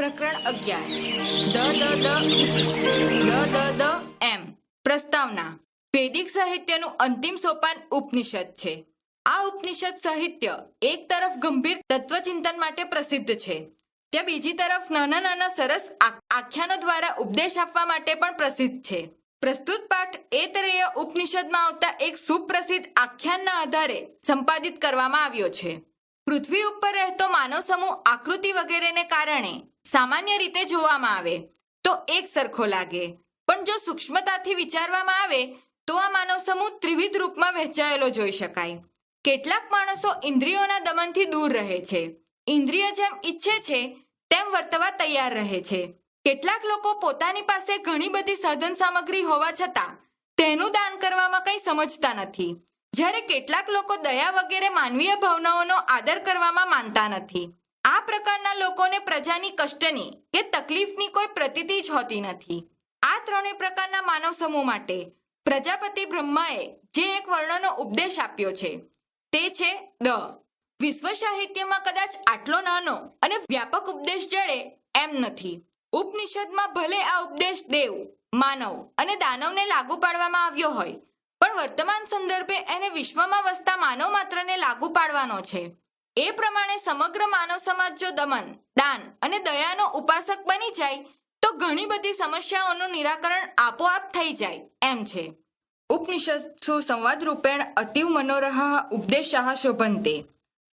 પ્રકરણ અગિયાર. દ દ દ દ દ દ, એમ. પ્રસ્તાવના. વૈદિક સાહિત્યનું અંતિમ સોપાન ઉપનિષદ છે. આ ઉપનિષદ સાહિત્ય એક તરફ ગંભીર તત્વચિંતન માટે પ્રસિદ્ધ છે. ત્યાં બીજી તરફ નાના નાના, સરસ આખ્યાનો દ્વારા ઉપદેશ આપવા માટે પણ પ્રસિદ્ધ છે. પ્રસ્તુત પાઠ એ તરેય ઉપનિષદમાં આવતા એક સુપ્રસિદ્ધ આખ્યાનના આધારે સંપાદિત કરવામાં આવ્યો છે. પૃથ્વી ઉપર રહેતો માનવ સમૂહ આકૃતિ વગેરેને કારણે સામાન્ય રીતે જોવામાં આવે તો એક સરખો લાગે. પણ જો સૂક્ષ્મતાથી વિચારવામાં આવે તો આ માનવ સમૂહ ત્રિવિધ રૂપમાં વહેંચાયેલો જોઈ શકાય. કેટલાક માણસો ઇન્દ્રિયોના દમનથી દૂર રહે છે. ઇન્દ્રિય જેમ ઈચ્છે છે, તેમ વર્તવા તૈયાર રહે છે. કેટલાક લોકો પોતાની પાસે ઘણી બધી સાધન સામગ્રી હોવા છતાં તેનું દાન કરવામાં કંઈ સમજતા નથી. જ્યારે કેટલાક લોકો દયા વગેરે માનવીય ભાવનાઓનો આદર કરવામાં માનતા નથી. આ પ્રકારના લોકોને પ્રજાની કષ્ટની કે તકલીફની કોઈ પ્રતીતિ જ હોતી નથી. આ ત્રણેય પ્રકારના માનવ સમૂહ માટે પ્રજાપતિ બ્રહ્માએ જે એક વર્ણનો ઉપદેશ આપ્યો છે, તે છે દ. વિશ્વ સાહિત્યમાં કદાચ આટલો નાનો અને વ્યાપક ઉપદેશ જડે એમ નથી. ઉપનિષદમાં ભલે આ ઉપદેશ દેવ, માનવ અને દાનવને લાગુ પાડવામાં આવ્યો હોય પણ વર્તમાન સંદર્ભે એને વિશ્વમાં વસતા માનવ માત્રને લાગુ પાડવાનો છે. એ પ્રમાણે સમગ્ર માનવ સમાજ જો દમન, દાન અને દયાનો ઉપાસક બની જાય, તો ઘણી બધી સમસ્યાઓનું નિરાકરણ આપોઆપ થઈ જાય, એમ છે. ઉપનિષત્સુ સંવાદ રૂપેણ અતિવ મનોરહ ઉપદેશાહ શોભંતે.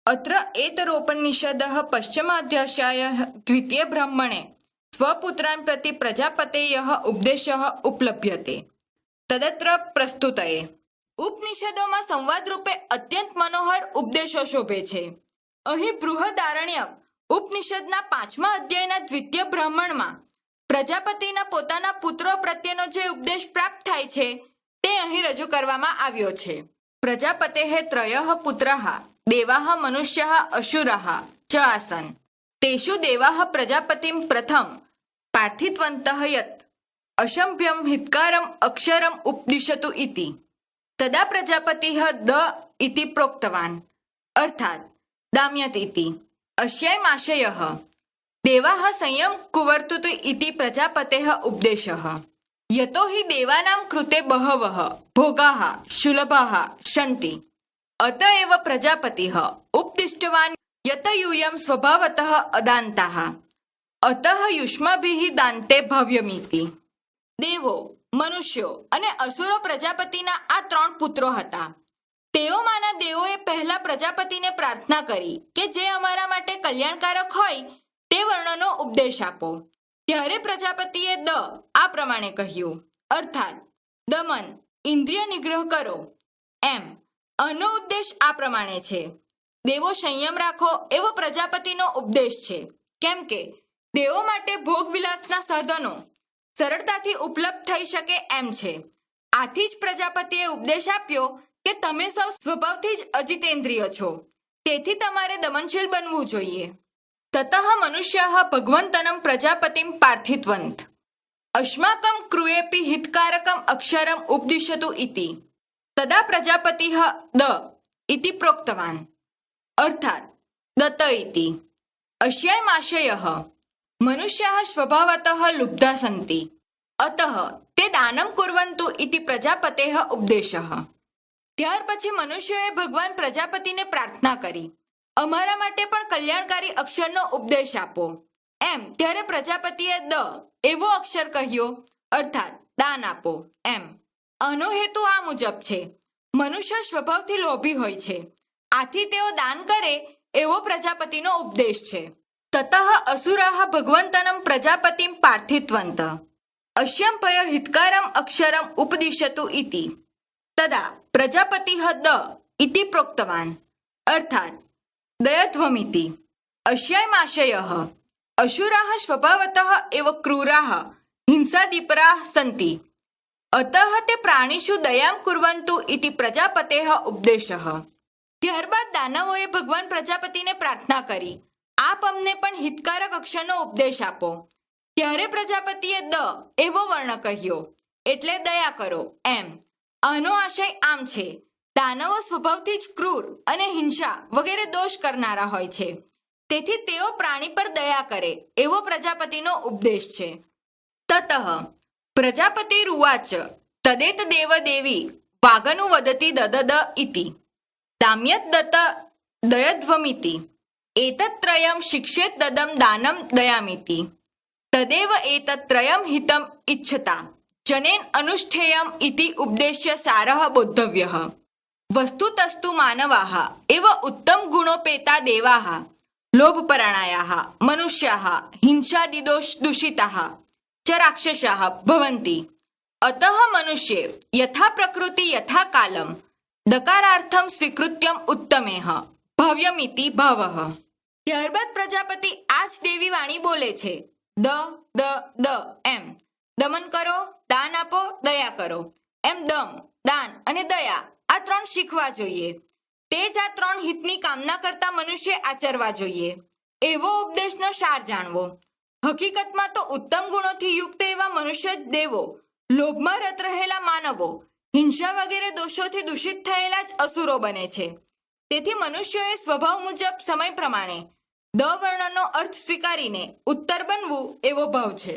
અત્ર એતરોપનિષદ પશ્ચમાધ્યાયાય દ્વિતીય બ્રહ્મણે સ્વપુત્રાન પ્રતિ પ્રજાપતેય ઉપદેશ ઉપલભ્યતે. તદત્ર પ્રસ્તુતયે. ઉપનિષદોમાં સંવાદ રૂપે અત્યંત મનોહર ઉપદેશો શોભે છે. અહીં બૃહદારણ્યક ઉપનિષદના પાંચમા અધ્યાયના દ્વિતીય બ્રાહ્મણમાં પ્રજાપતિના પોતાના પુત્રો પ્રત્યેનો જે ઉપદેશ પ્રાપ્ત થાય છે, તે અહીં રજૂ કરવામાં આવ્યો છે. પ્રજાપતેઃ ત્રયઃ પુત્રઃ, દેવાહ મનુષ્યઃ અશુરાહ ચ આસન. તેષુ દેવાહ પ્રજાપતિમ પ્રથમ પાર્થિત્વन्तઃ યત. અશંભ્યમ હિતકારમ અક્ષરમ ઉપદિશતુ ઇતિ. તદા પ્રજાપતિ દ ઇતિ પ્રોક્તવાન. અર્થાત, દામ્યત ઇતિ. અશ્યમ આશય દેવા સંયમ કુવર્તુત ઇતિ પ્રજાપતે ઉપદેશ. યતો હિ દેવાનામ કૃતે બહવ. ભોગા, શુલભા, શંતિ. અત એવ પ્રજાપતિ. ઉપદિષ્ટવાન યતયુયમ સ્વભાવત અદાંતા. અત યુષ્મભિ દાંતે ભવ્યમિતિ. દેવો, મનુષ્યો અને અસુરો પ્રજાપતિના આ ત્રણ પુત્રો હતા. તેઓમાંના દેવોએ પહેલા પ્રજાપતિને પ્રાર્થના કરી કે જે અમારા માટે કલ્યાણકારક હોય તે વર્ણનો ઉપદેશ આપો. ત્યારે પ્રજાપતિએ દ આ પ્રમાણે કહ્યું, અર્થાત, દમન, ઇન્દ્રિય નિગ્રહ કરો. એમ, આનો ઉદ્દેશ આ પ્રમાણે છે. દેવો સંયમ રાખો એવો પ્રજાપતિનો ઉપદેશ છે. કેમ કે, દેવો માટે ભોગવિલાસના સાધનો સરળતાથી ઉપલબ્ધ થઈ શકે એમ છે. આથી જ પ્રજાપતિએ ઉપદેશ આપ્યો કે તમે સૌ સ્વભાવથી જ અજિતેન્દ્રિય છો. તેથી તમારે દમનશીલ બનવું જોઈએ. તતઃ મનુષ્ય ભગવંતનમ પ્રજાપતિમ પાર્થિત્વંત. અશ્માકમ ક્રુએપી હિતકારકમ અક્ષરમ ઉપદિશતુ ઇતિ. તદા પ્રજાપતિ દ ઇતિ પ્રોક્તવાન. અર્થાત, દત્ત ઇતિ. અસ્યાયમાશયઃ મનુષ્યાः સ્વભાવતઃ લુબ્ધા સંતિ અતઃ તે દાનમ કુર્વન્તુ ઇતિ પ્રજાપતેઃ ઉપદેશઃ ત્યાર પછી મનુષ્યોએ ભગવાન પ્રજાપતિને પ્રાર્થના કરી અમારા માટે પણ કલ્યાણકારી અક્ષરનો ઉપદેશ આપો એમ ત્યારે પ્રજાપતિએ દ એવો અક્ષર કહ્યો અર્થાત દાન આપો એમ આનો હેતુ આ મુજબ છે મનુષ્ય સ્વભાવથી લોભી હોય છે આથી તેઓ દાન કરે એવો પ્રજાપતિનો ઉપદેશ છે તતઃ અસુરાહ ભગવંતનમ પ્રજાપતિમ પાર્થિતવંત અશ્યમ પય હિતકારમ અક્ષરમ ઉપદિશતુ ઇતિ તદા પ્રજાપતિ દ ઇતિ પ્રોક્તવાન અર્થાત દયધ્વમિતિ અશ્યમાશય અશુરાહ સ્વભાવત એવ ક્રૂરાહ હિંસાદીપરાહ સંતિ અતઃ તે પ્રાણીષુ દયામ કુર્વંતુ ઇતિ પ્રજાપતે ઉપદેશ ત્યારબાદ દાનવોએ ભગવાન પ્રજાપતિને પ્રાર્થના કરી। આપ અમને પણ હિતકારક અક્ષરનો ઉપદેશ આપો. ત્યારે પ્રજાપતિએ દ એવો વર્ણ કહ્યો, એટલે દયા કરો. એમ. આનો આશય આમ છે, દાનવો સ્વભાવથી જ ક્રૂર અને હિંસા વગેરે દોષ કરનારા હોય છે. તેથી તેઓ પ્રાણી પર દયા કરે. એવો પ્રજાપતિનો ઉપદેશ છે. તતઃ, પ્રજાપતિ રૂવાચ, તદેત દેવ દેવી, વાગનુ વદતી દદદ ઇતિ. દામ્યત દત્ત દયધ્વમિતિ. એતત્રયમ શિક્ષેત દદમ દાનમ દયામિતિ તદેવ એતત્રયમ હિતમ ઇચ્છતા જનેન અનુષ્ઠેયમ ઇતિ ઉપદેશ્ય સારઃ બોદ્ધવ્યઃ વસ્તુતસ્તુ માનવાः એવ ઉત્તમ ગુણોપેતા દેવાः લોભપરાણાયાः મનુષ્યાः હિંસાદિદોષ દૂષિતાः ચ રાક્ષસાः ભવંતિ અતઃ મનુષ્યે યથા પ્રકૃતિ યથા કાલમ દકારાર્થમ સ્વીકૃત્યમ ઉત્તમેહ ભવ્યમિતિ ભાવઃ. ત્યારબાદ પ્રજાપતિ આ જ દેવી વાણી બોલે છે. દ દ દ, એમ. દમન કરો, દાન આપો, દયા કરો. એમ દમ, દાન અને દયા આ ત્રણ શીખવા જોઈએ. તે જ આ ત્રણ હિતની કામના કરતા મનુષ્ય આચરવા જોઈએ. એવો ઉપદેશનો સાર જાણવો. હકીકતમાં તો ઉત્તમ ગુણોથી યુક્ત એવા મનુષ્ય જ દેવો. લોભમાં રત રહેલા માનવો. હિંસા વગેરે દોષોથી દૂષિત થયેલા જ અસુરો બને છે. તેથી મનુષ્યોએ સ્વભાવ મુજબ સમય પ્રમાણે દ વર્ણનો અર્થ સ્વીકારીને ઉત્તર બનવું એવો ભાવ છે.